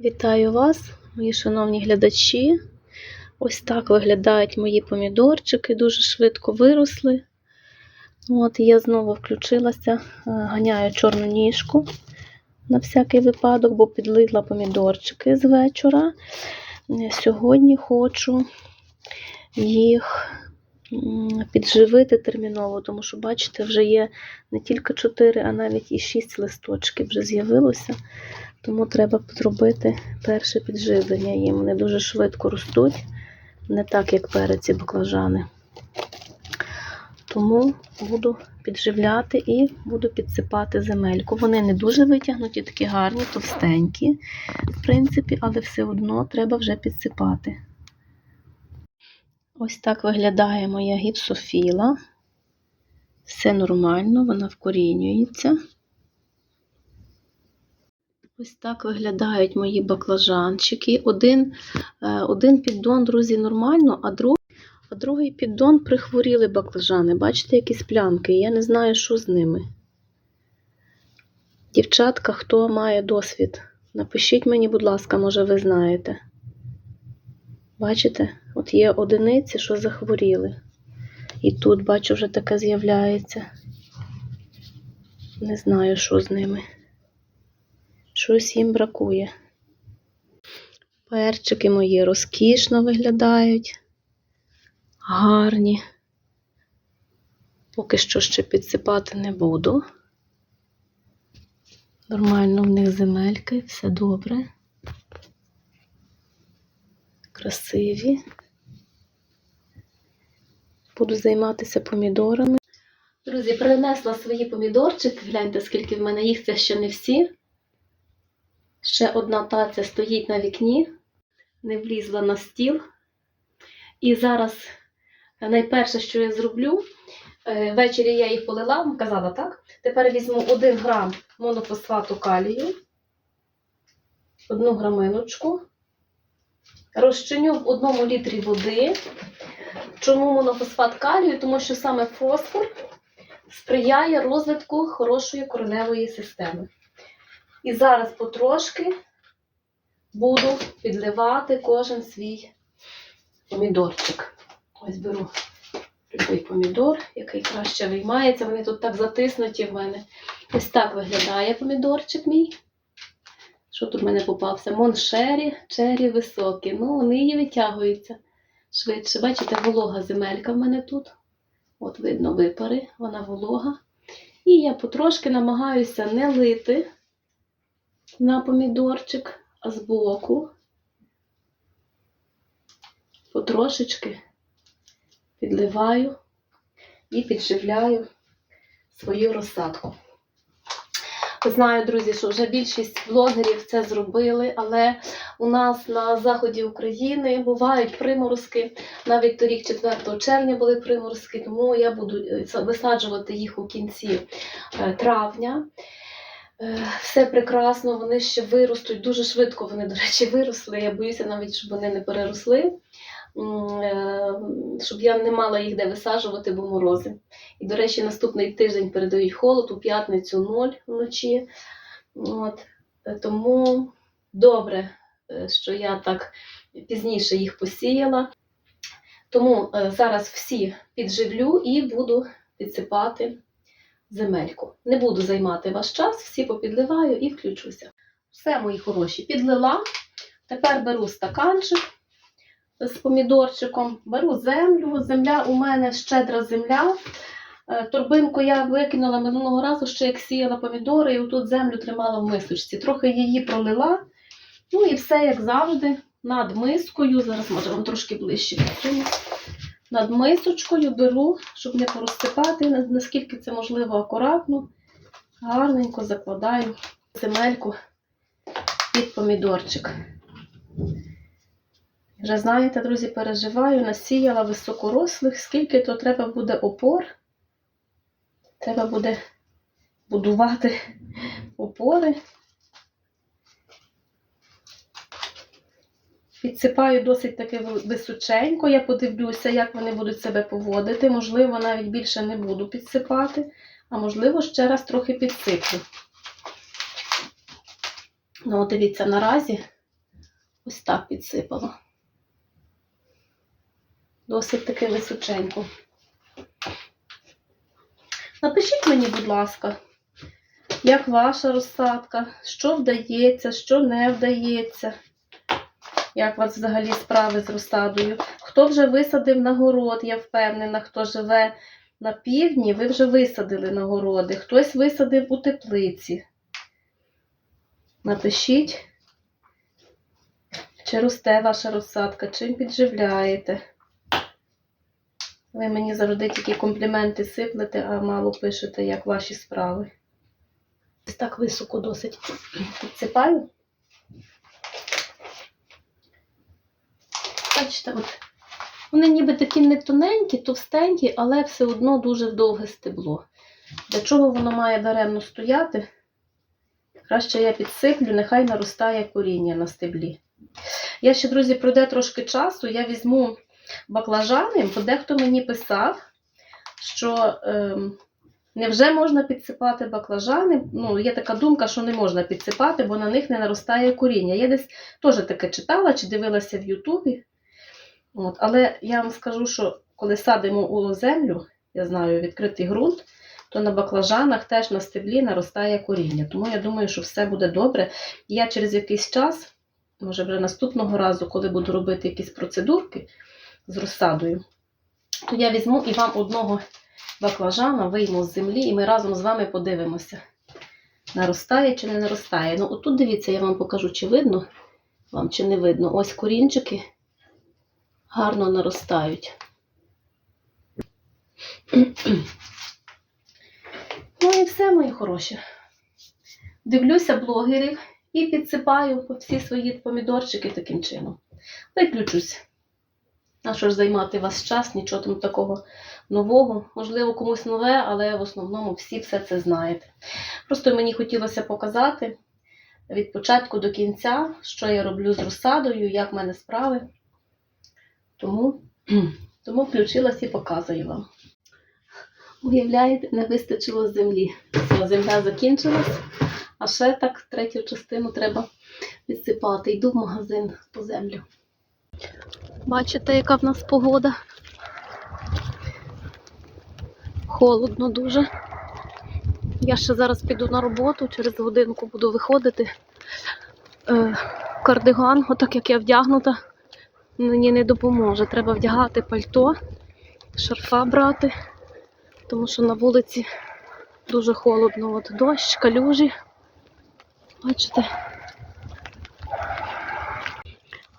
Вітаю вас, мої шановні глядачі. Ось так виглядають мої помідорчики, дуже швидко виросли. От, я знову включилася, е, ганяю чорну ніжку на всякий випадок, бо підлила помідорчики з вечора. Е, Сьогодні хочу їх підживити терміново, тому що, бачите, вже є не тільки 4, а навіть і 6 листочків вже з'явилося. Тому треба зробити перше підживлення їм. Вони дуже швидко ростуть, не так, як перець і баклажани. Тому буду підживляти і буду підсипати земельку. Вони не дуже витягнуті, такі гарні, товстенькі, в принципі, але все одно треба вже підсипати. Ось так виглядає моя гіпсофіла. Все нормально, вона вкорінюється. Ось так виглядають мої баклажанчики. Один, е, один піддон, друзі, нормально, а другий, а другий піддон прихворіли баклажани. Бачите, якісь плямки. Я не знаю, що з ними. Дівчатка, хто має досвід, напишіть мені, будь ласка, може, ви знаєте. Бачите? От є одиниці, що захворіли. І тут, бачу, вже таке з'являється. Не знаю, що з ними. Щось їм бракує. Перчики мої розкішно виглядають. Гарні. Поки що ще підсипати не буду. Нормально в них земельки, все добре. Красиві. Буду займатися помідорами. Друзі, принесла свої помідорчики. Гляньте, скільки в мене їх, це ще не всі. Ще одна таця стоїть на вікні, не влізла на стіл. І зараз найперше, що я зроблю, е, ввечері я їх полила, казала, так? Тепер візьму 1 грам монофосфату калію, одну граминочку, розчиню в одному літрі води. Чому монофосфат калію? Тому що саме фосфор сприяє розвитку хорошої кореневої системи. І зараз потрошки буду підливати кожен свій помідорчик. Ось беру любий помідор, який краще виймається. Вони тут так затиснуті в мене. Ось так виглядає помідорчик мій. Що тут в мене попався? Моншері, чері високі. Ну, вони її витягуються швидше. Бачите, волога земелька в мене тут. От видно випари, вона волога. І я потрошки намагаюся не лити на помідорчик, а збоку потрошечки підливаю і підживляю свою розсадку. Знаю, друзі, що вже більшість блогерів це зробили, але у нас на заході України бувають приморозки. Навіть торік, 4 червня, були приморозки, тому я буду е, висаджувати їх у кінці е, травня. Е, Все прекрасно, вони ще виростуть. Дуже швидко вони, до речі, виросли. Я боюся навіть, щоб вони не переросли, е, щоб я не мала їх де висаджувати, бо морози. І, до речі, наступний тиждень передають холод, у п'ятницю 0 вночі. От. Е, Тому добре, що я так пізніше їх посіяла. Тому зараз всі підживлю і буду підсипати земельку. Не буду займати ваш час, всі попідливаю і включуся. Все, мої хороші, підлила. Тепер беру стаканчик з помідорчиком, беру землю. Земля у мене щедра земля. Е, Торбинку я викинула минулого разу, ще як сіяла помідори, і отут землю тримала в мисочці. Трохи її пролила. Ну і все, як завжди, над мискою. Зараз, може, вам трошки ближче. Над мисочкою беру, щоб не порозсипати, наскільки це можливо акуратно. Гарненько закладаю земельку під помідорчик. Вже знаєте, друзі, переживаю, насіяла високорослих, скільки то треба буде опор. Треба буде будувати опори. Підсипаю досить таки височенько. Я подивлюся, як вони будуть себе поводити. Можливо, навіть більше не буду підсипати, а можливо, ще раз трохи підсиплю. Ну, от дивіться, наразі Ось так підсипала. Досить таки височенько. Напишіть мені, будь ласка, як ваша розсадка, що вдається, що не вдається. Як у вас взагалі справи з розсадою? Хто вже висадив на город, я впевнена, хто живе на півдні, ви вже висадили на городи. Хтось висадив у теплиці. Напишіть, чи росте ваша розсадка, чим підживляєте. Ви мені завжди тільки компліменти сиплете, а мало пишете, як ваші справи. Ось так високо досить підсипаю. Бачите, от вони ніби такі не тоненькі, товстенькі, але все одно дуже довге стебло. Для чого воно має даремно стояти? Краще я підсиплю, нехай наростає коріння на стеблі. Я ще, друзі, пройде трошки часу, я візьму баклажани, бо дехто мені писав, що ем, невже можна підсипати баклажани. Ну, є така думка, що не можна підсипати, бо на них не наростає коріння. Я десь теж таке читала чи дивилася в Ютубі. От, але я вам скажу, що коли садимо у землю, я знаю, відкритий ґрунт, то на баклажанах теж на стеблі наростає коріння. Тому я думаю, що все буде добре. Я через якийсь час, може вже наступного разу, коли буду робити якісь процедурки з розсадою, то я візьму і вам одного баклажана вийму з землі, і ми разом з вами подивимося, наростає чи не наростає. Ну, отут дивіться, я вам покажу, чи видно вам, чи не видно. Ось корінчики гарно наростають. Ну і все, мої хороші. Дивлюся блогерів і підсипаю всі свої помідорчики таким чином. Виключусь. А що ж займати вас час, нічого там такого нового. Можливо, комусь нове, але в основному всі все це знаєте. Просто мені хотілося показати від початку до кінця, що я роблю з розсадою, як в мене справи. Тому, тому включилась і показую вам. Уявляєте, не вистачило землі. Все, земля закінчилась, а ще так третю частину треба підсипати. Йду в магазин по землю. Бачите, яка в нас погода? Холодно дуже. Я ще зараз піду на роботу, через годинку буду виходити. Е, кардиган, отак як я вдягнута, мені не допоможе. Треба вдягати пальто, шарфа брати, тому що на вулиці дуже холодно. От дощ, калюжі. Бачите?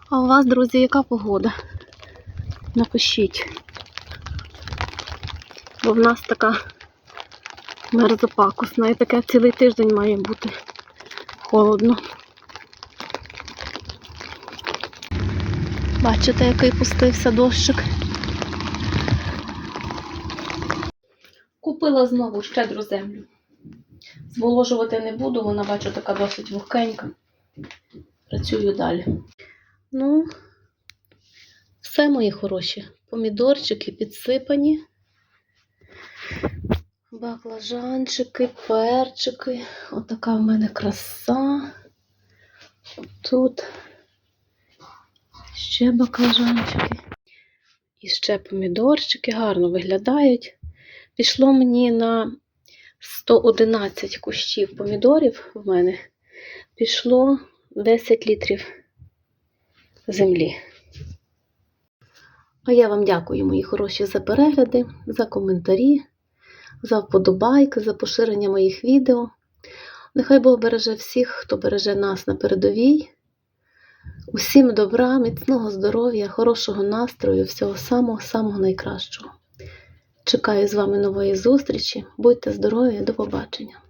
А у вас, друзі, яка погода? Напишіть. Бо в нас така мерзопакусна і таке цілий тиждень має бути холодно. Бачите, який пустився дощик. Купила знову щедру землю. Зволожувати не буду, вона бачу така досить вогкенька. Працюю далі. Ну, все, мої хороші. Помідорчики підсипані. Баклажанчики, перчики. Отака в мене краса. Тут ще баклажанчики. І ще помідорчики гарно виглядають. Пішло мені на 111 кущів помідорів в мене. Пішло 10 літрів землі. А я вам дякую, мої хороші, за перегляди, за коментарі, за вподобайки, за поширення моїх відео. Нехай Бог береже всіх, хто береже нас на передовій. Усім добра, міцного здоров'я, хорошого настрою, всього самого-самого найкращого. Чекаю з вами нової зустрічі. Будьте здорові, до побачення!